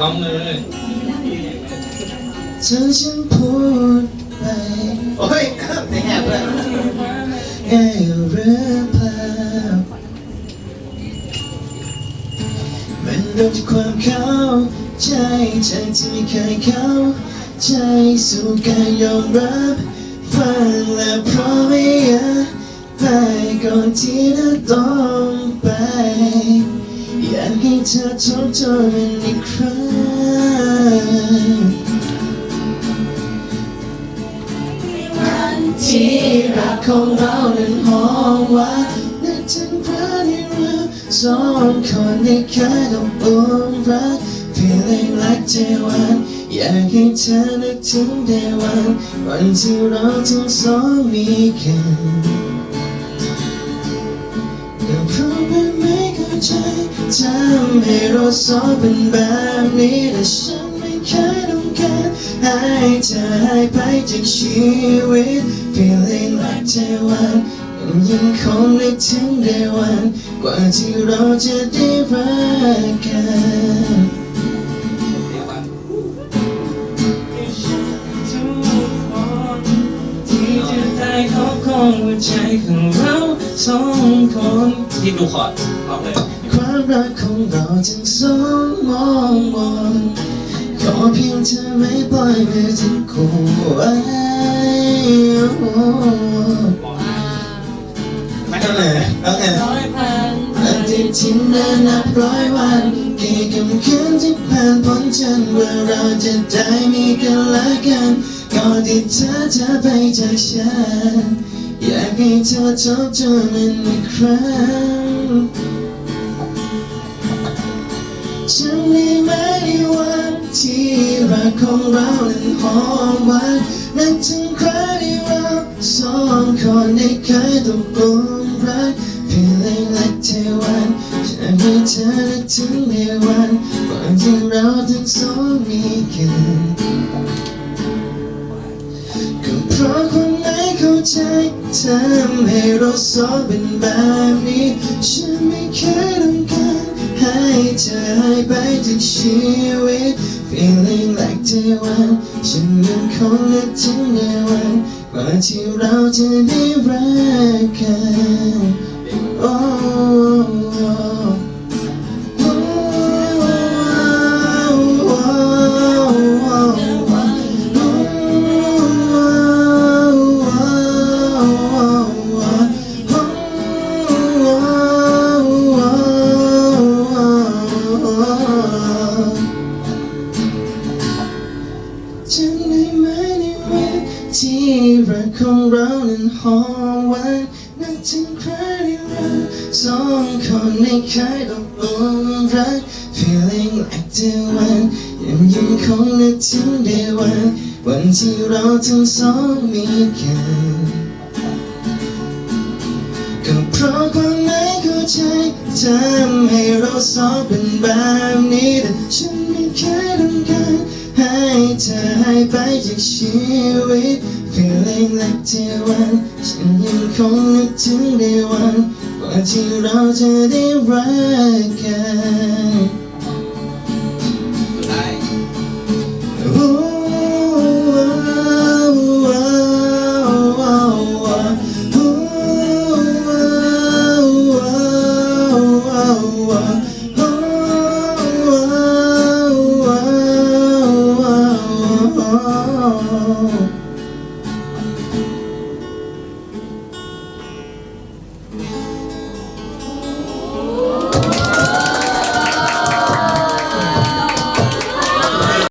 ร้องเลยเธอฉันพูดไปโอ้ยเพลงแอบเลยแค่เรื่องภามันเริ่มจากความเข้าใจใจที่ไม่เคยเข้าใจสู่การยอมรับฟังและพร้อมให้อภัยก่อนที่จะต้อง เธอทบทวนอีกครั้งที่รักของเรานั้นหอมหวานนึกถึงพระที่เราสองคนได้เคยต้องอุ้มรัก feeling like day one อยากให้เธอนึกถึง day one วันที่เราทั้งสองมีกันแต่เพราะมันไม่เข้าใจ ทำให้เราสองเป็นแบบนี้แต่ฉันไม่เคยต้องการให้เธอหายไปจากชีวิต feeling like day one มันยังคงนึกถึง day one กว่าที่เราจะได้รักกันที่จะได้ครอบครองหัวใจของเราสองคนที่ดูคอร์ดร้องเลย รักของเราจึงสองมองมนขอเพียงเธอไม่ปล่อยมือที่คู่ไว้ไม่เอาได้งเอาไงร้อยพันอาทิตย์ที่นานนับร้อยวันกี่คำคืนที่ผ่านพ้นฉันว่าเราจะได้มีกันและกันก่อนที่เธอจะไปจากฉันอยากให้เธอทบทวนมันอีกครั้ง ของเรานั้นหอมหวานนึกถึงครั้งที่เราสองคนได้เคยต้องรัก feeling like day one ฉันให้เธอนึกถึงในวันวันที่เราทั้งสองมีกันก็เพราะคนไม่เข้าใจทำให้เราสองเป็นแบบนี้ฉันไม่เคยรู้ เธอหายไปจากชีวิต feeling like day one ฉันยังคงนึกถึงในวันกว่าที่เราจะได้รัก ฉันได้ไหมในวันที่รักของเรานั้นหอมหวานนึกถึงใครที่เราสองคนในเคยต้องอุ้มรัก feeling like day one ยังยังคงนึกถึง day one วันที่เราทั้งสองมีกันก็เพราะความไม่เข้าใจทำให้เราสองเป็นแบบนี้แต่ฉันไม่เคยต้องการ เธอหายไปจากชีวิต feeling like day one ฉันยังคงนึกถึง day one กว่าที่เราจะได้รักกัน